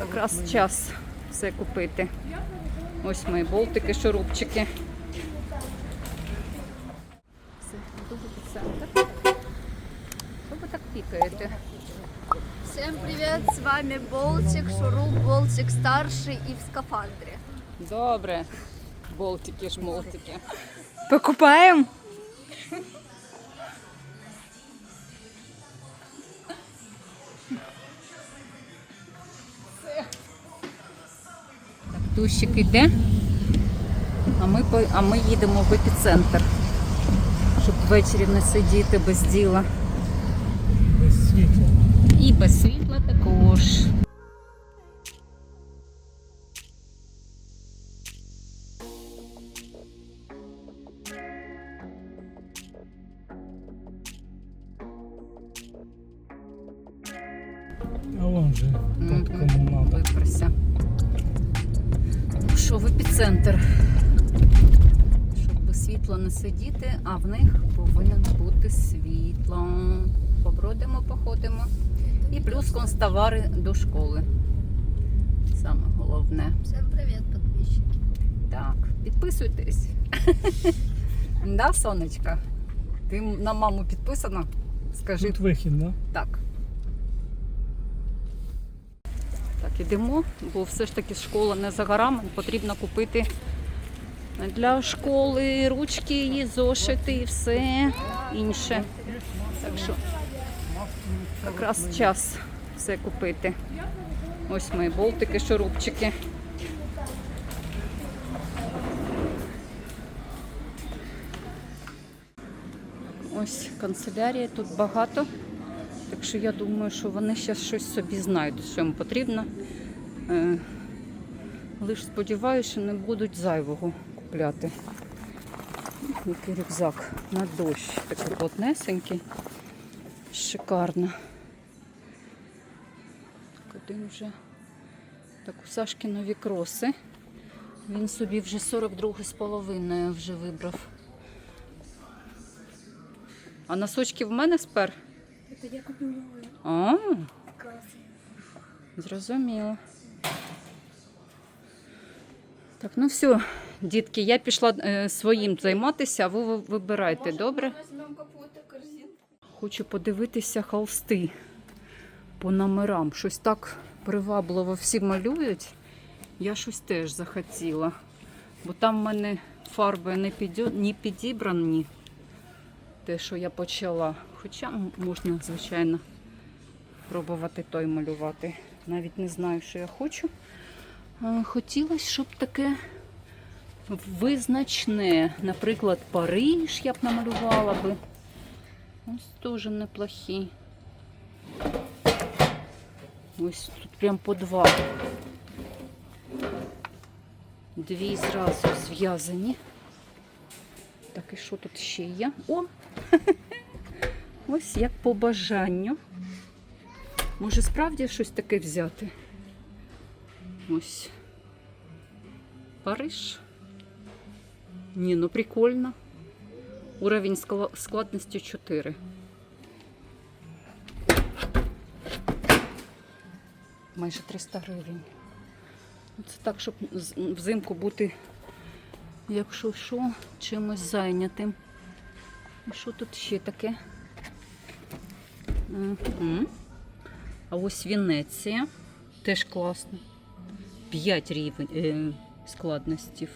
Якраз час все купити. Ось мої болтики, шурупчики. Все, в. Що ви так пікаєте? Всем привет, с вами Болтик, Шуруп, Болтик старший и в скафандре. Добре. Болтики, шмолтики. Покупаємо? Дощик іде, а ми, по- а ми їдемо в епіцентр, щоб ввечері не сидіти без діла. Без світла. І без світла також. А вон же, тот, кому надо. Виперся. Що, в епіцентр. Щоб без світла не сидіти, а в них повинен бути світло. Побродимо, походимо. І плюс констовари до школи. Саме головне. Всем привет, подписчики. Так, підписуйтесь. Да, сонечка? Ти на маму підписана? Скажи Тут вихід, да? так. Так, ідемо, бо все ж таки школа не за горами. Потрібно купити для школи ручки, і зошити і все інше. Так що якраз час все купити. Ось мої болтики, шурупчики. Ось канцелярія тут багато. Так що я думаю, що вони ще щось собі знайдуть, що їм потрібно. Е, Лиш сподіваюся, що не будуть зайвого купляти. Який рюкзак на дощ. Такий плотнесенький. Шикарно. Так, один вже. Так, у Сашки нові кроси. Він собі вже 42,5 вже вибрав. А носочки в мене спер? Это я купила А, зрозуміло. Так, ну все, дітки, я пішла е, своїм займатися, а ви ви- вибирайте, добре? Какую-то корзину. Хочу подивитися холсти по номерам. Щось так привабливо всі малюють. Я щось теж захотіла. Бо там в мене фарби не підібрані. Те, що я почала. Хоча можна, звичайно, пробувати той малювати. Навіть не знаю, що я хочу. Хотілося, щоб таке визначне. Наприклад, Париж я б намалювала би. Ось теж неплохі. Ось тут прям по два. Дві зразу зв'язані. Так, і що тут ще є? О! Ось як по бажанню. Може справді щось таке взяти? Ось. Париж. Ні, ну прикольно. Уровень складності 4. Майже 300 гривень. Ну, Це так, щоб взимку бути, якщо що, чимось зайнятим. Що тут ще таке? Мгм. А ось Венеція. Теж класно. 5 рівень е, складностів.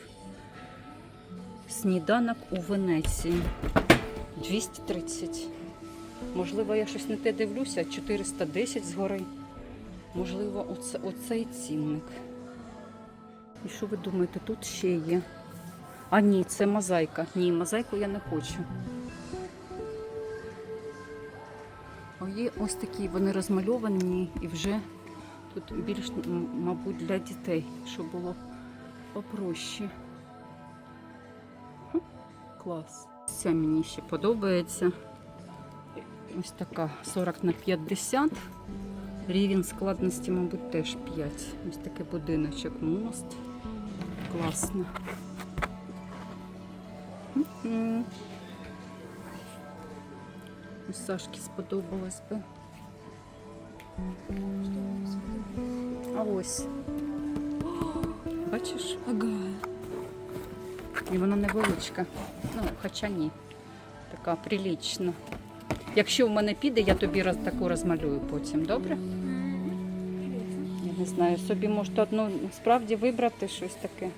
Сніданок у Венеції. 230. Можливо, я щось не те дивлюся. 410 згори. Можливо, оце, оцей цінник. І що ви думаєте, тут ще є? А ні, це мозаїка. Ні, мозаїку я не хочу. Є ось такі, вони розмальовані і вже тут більш, мабуть, для дітей, щоб було попроще. Клас. Ця мені ще подобається. Ось така 40 на 50. Рівень складності, мабуть, теж 5. Ось такий будиночок, мост. Класно. Ось Сашки сподобалось би. А А ось. Бачиш? Ага. І вона невеличка. Ну, хоча ні. Така прилічна. Якщо в мене піде, я тобі роз, таку розмалюю потім, добре? Я не знаю, собі можете одну справді вибрати щось таке.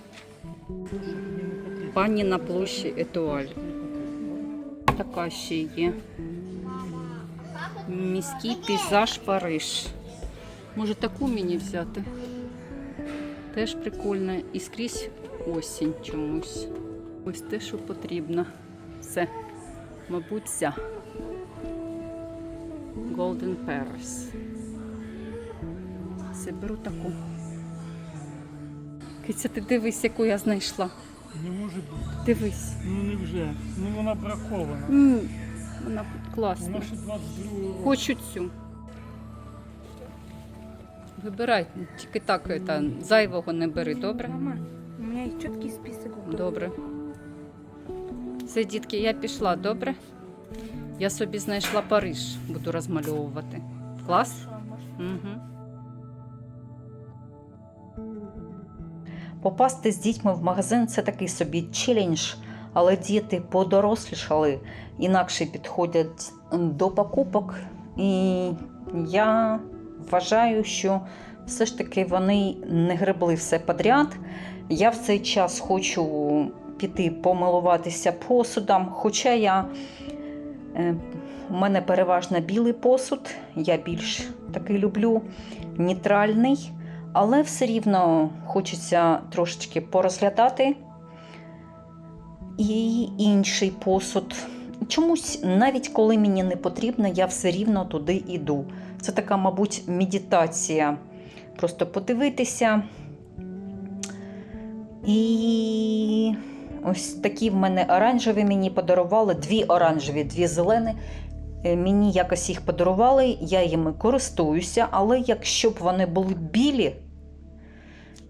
Пані на площі Етуаль. Така ще є. Міський пейзаж Париж. Може таку мені взяти? Теж прикольно. І скрізь осінь чомусь. Ось те, що потрібно. Все. Мабуть, ця. Golden Paris. Все, беру таку. Киця, ти дивись, яку я знайшла. Не може бути. Дивись. Ну не вже. Ну вона бракована. М, Вона класна. Вона ще 22 року. Хочу цю. Вибирай, тільки так это, зайвого не бери, добре? Мама, у меня есть четкий список. готовый. Добре. Все, дітки, я пішла, добре? Я собі знайшла Париж, буду розмальовувати. Клас? Хорошо, Угу. Попасти з дітьми в магазин це такий собі челендж, але діти подорослішали, інакше підходять до покупок. І я вважаю, що все ж таки вони не гребли все подряд. Я в цей час хочу піти помилуватися посудом, хоча я. е, У мене переважно білий посуд, я більш такий люблю, нейтральний. Але все рівно хочеться трошечки порозглядати і інший посуд. Чомусь, навіть коли мені не потрібно, я все рівно туди йду. Це така, мабуть, медитація. Просто подивитися. І ось такі в мене оранжеві мені подарували, дві оранжеві, дві зелені. Е, Мені якось їх подарували, я їми користуюся, але якщо б вони були білі,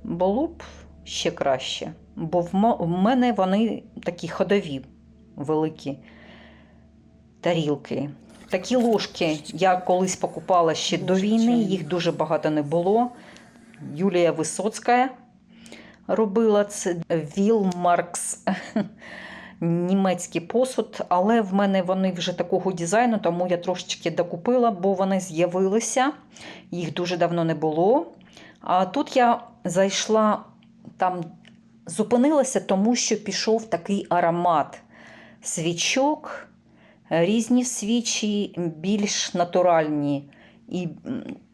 було б ще краще. Бо в мене вони такі ходові, великі тарілки. Такі ложки я колись покупала ще до війни, їх дуже багато не було. Юлія Висоцька робила це Вілмаркс. Німецький посуд, але в мене вони вже такого дизайну, тому я трошечки докупила, бо вони з'явилися. Їх дуже давно не було. А тут я зайшла, там зупинилася, тому що пішов такий аромат свічок, різні свічі, більш натуральні. І,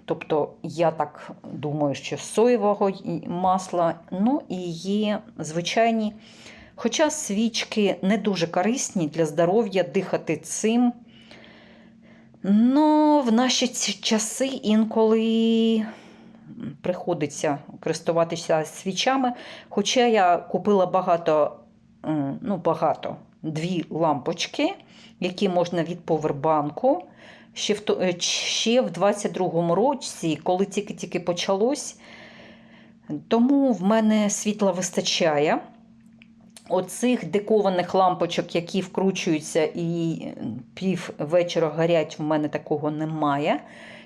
тобто, я так думаю, що соєвого масла, ну і є звичайні. Хоча свічки не дуже корисні для здоров'я дихати цим. Ну, в наші часи інколи приходиться користуватися свічами. Хоча я купила багато, ну, багато, дві лампочки, які можна від повербанку. Ще в, е, ще в 22-му році, коли тільки-тільки почалось, тому в мене світла вистачає. Оцих декованих лампочок, які вкручуються і пів вечора горять, в мене такого немає.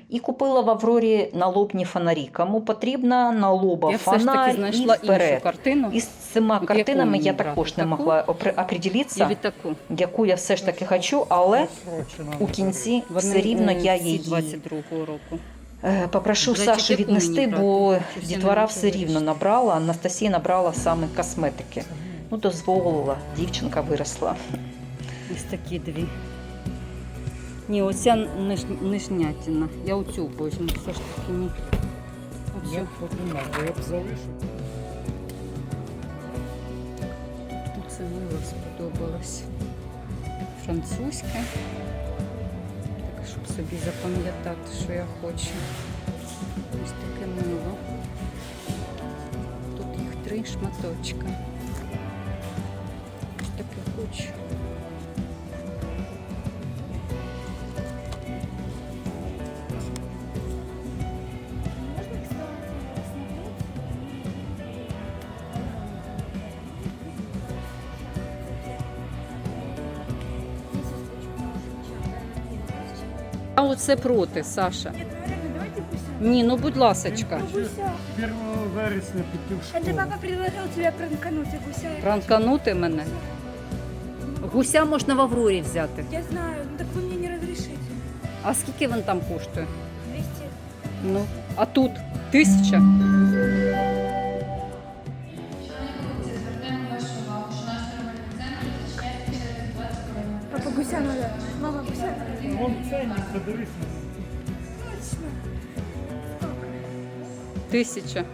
І купила в Аврорі налобні фонарі. Кому потрібна налоба Я все ж таки знайшла і вперед. іншу картину. І з цими картинами я також не могла Я определитися, таку. яку я все ж таки хочу, але у кінці Вони все рівно е, я її 22-го року. е, попрошу Сашу віднести, бо дітвора все рівно набрала, Анастасія набрала саме косметики. Ну, дозволила, дівчинка виросла. Ось такі дві. Ні, оця ниж, нижнятина. Я оцю возьму. Все ж таки ні. Я Оцю. б потримав, я б залишив. Це мило сподобалось. Французьке. Так, щоб собі запам'ятати, що я хочу. Ось таке мило. Тут їх три шматочка. Ось таке хочу. Оце проти, Саша. Ну. Ні, ну будь ласочка. 1 вересня піти в Это школу. папа предложил тебя пранкануть, а гуся. Пранканути мене. Гуся можна в Аврорі взяти. Я знаю, ну так вы мне не разрешите. А скільки він там коштує? 200. Ну, а тут тисяча. Папа гуся надо. Мама надо. Вон ценник, подивись. Точно. Тисяча.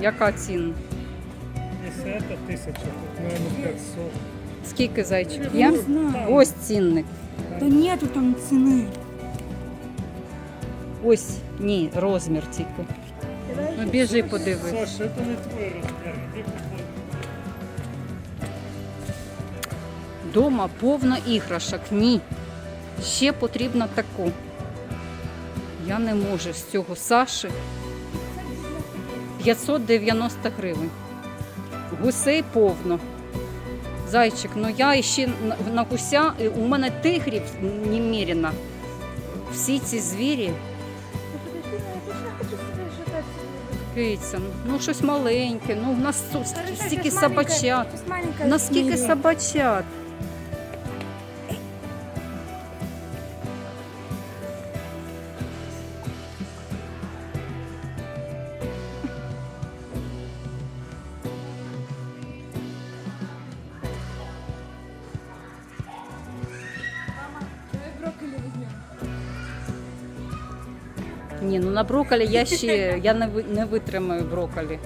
Яка ціна? Якщо це тисяча, то, наверное, 500. Скільки зайчик? Є? знаю. Ось цінник. Да нету там цены. Ось ні, розмір тільки. Ну біжи подивись. Саша, це не твій розмір. Дома повно іграшок. Ні. Ще потрібно таку. Я не можу з цього Саші. 590 гривень. Гусей повно. Зайчик, ну я ще на- гуся, і у мене тигрів немерено. Всі ці звірі, подожди, ну киця, ну щось маленьке, ну в нас стільки собачат. У нас скільки собачат. На брокколі я ще я не, ви- не витримаю брокколі.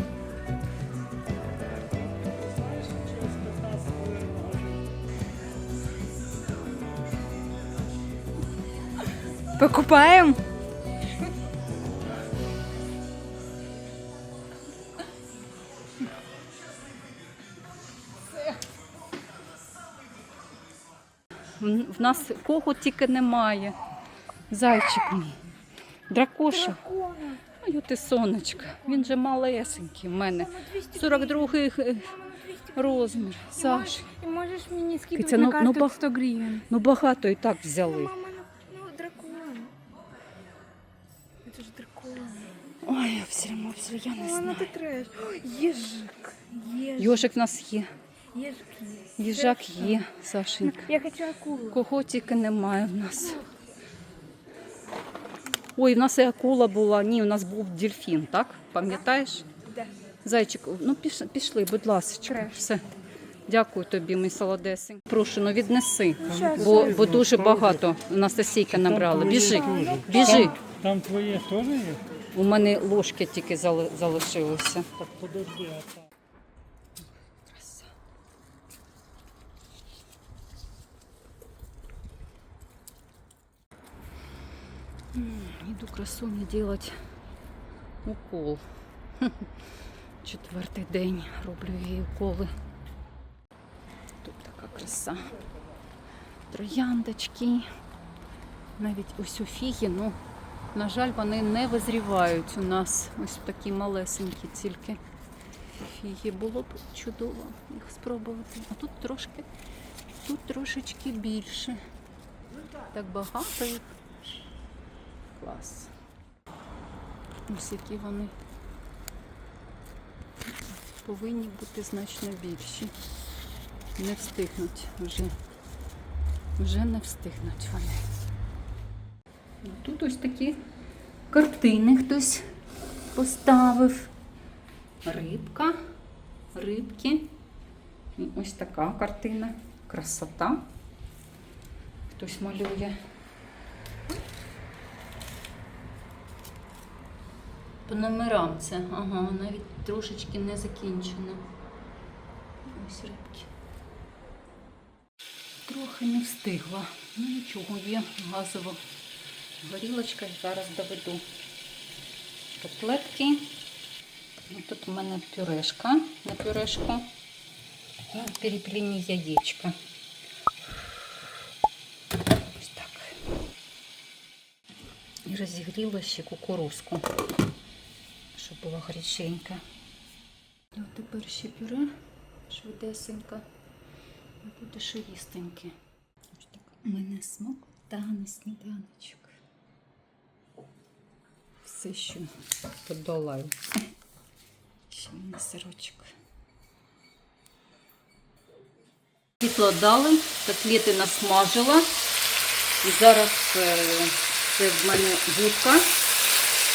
Покупаем? В в нас кого тільки немає. Зайчик мій. Дракоша. Дракона. Ой, ти сонечка. Він же малесенький в мене. Мама, 200 42 й гривен. розмір. Саш. И можешь мне не скидывать Китя, на ну- ну карту бах- 100 гривен. Ну багато і так взяли. Мама, ну, ну дракон. Это же дракон. Ой, обстрімо, обстрімо, я не Мама, ну знаю. ты трэш. Ой, Ежик. Ежик. Йожик в нас є, Ежик есть. їжак є, Сашенька. Я хочу акулу. Кого тільки немає в нас. Ой, в нас і акула була. Ні, у нас був дельфін, так? Пам'ятаєш? Да. Зайчик, ну піш, пішли, будь ласка. Все. Дякую тобі, мій солодесень. Прошу, ну віднеси, бо, бо дуже багато Анастасійка набрала. Біжи, біжи. Там, твоє теж є? У мене ложки тільки зали- залишилися. Так подожди, а там. Краса. М, Иду красуне делать укол. Четвертий день роблю їй уколи. Тут така краса. Трояндочки. Навіть ось у фіги, ну, на жаль, вони не визрівають у нас. Ось такі малесенькі тільки фіги. Було б чудово їх спробувати. А тут трошки, тут трошечки більше. Так багато їх. Клас. Ось які вони повинні бути значно більші. Не встигнуть вже. Вже не встигнуть вони. Ну, Тут ось такі картини хтось поставив. Рибка, рибки. І ось така картина. Красота. Хтось малює. По номерам це, ага, навіть трошечки не закінчено. Ось рибки. Трохи не встигла. Ну нічого, є газова горілочка, зараз доведу. Котлетки. Ну, Тут у мене пюрешка на пюрешку. І перепілені яєчка. Ось так. І розігріла ще кукурузку, щоб була гаряченька. І тепер ще пюре швидесенько. І буде ще їстеньке. Ось так. У мене смак та на сніданочок. Це що подолаю. Ще мене сирочок. Світло дали, котлети насмажила. І зараз е, це в мене гірка,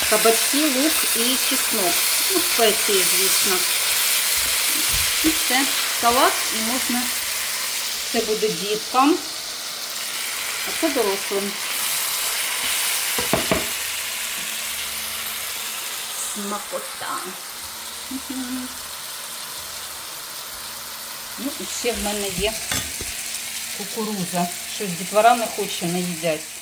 кабачки, лук і чеснок. Ну, спеції, звісно. І все, салат і можна. Це буде діткам, а це дорослим. Смакота. Ну, і ще в мене є кукуруза. Щось дітвора не хоче, не їдять.